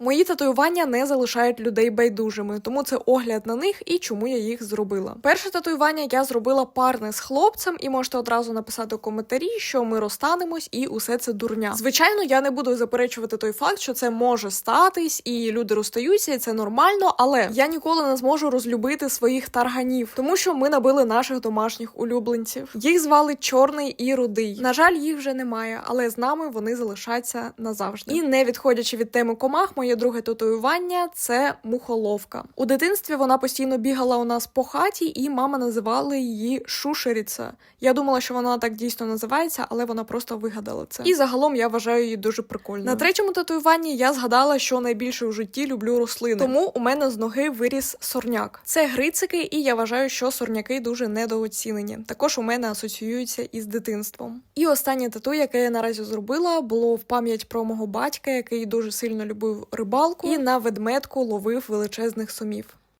Мої татуювання не залишають людей байдужими, тому це огляд на них і чому я їх зробила. Перше татуювання я зробила парне з хлопцем, і можете одразу написати у коментарі, що ми розстанемось, і усе це дурня. Звичайно, я не буду заперечувати той факт, що це може статись, і люди розстаються, і це нормально. Але я ніколи не зможу розлюбити своїх тарганів, тому що ми набили наших домашніх улюбленців. Їх звали Чорний і Рудий. На жаль, їх вже немає, але з нами вони залишаться назавжди. І не відходячи від теми комах, моє друге татуювання це мухоловка. У дитинстві вона постійно бігала у нас по хаті, і мама називала її Шушеріця. Я думала, що вона так дійсно називається, але вона просто вигадала це. І загалом я вважаю її дуже прикольною. На третьому татуюванні я згадала, що найбільше у житті люблю рослини. Тому у мене з ноги виріс сорняк. Це грицики, і я вважаю, що сорняки дуже недооцінені. Також у мене асоціюються із дитинством. І останнє тату, яке я наразі зробила, було в пам'ять про мого батька, який дуже сильно любив рибалку, і на ведмедку ловив величезних сумів.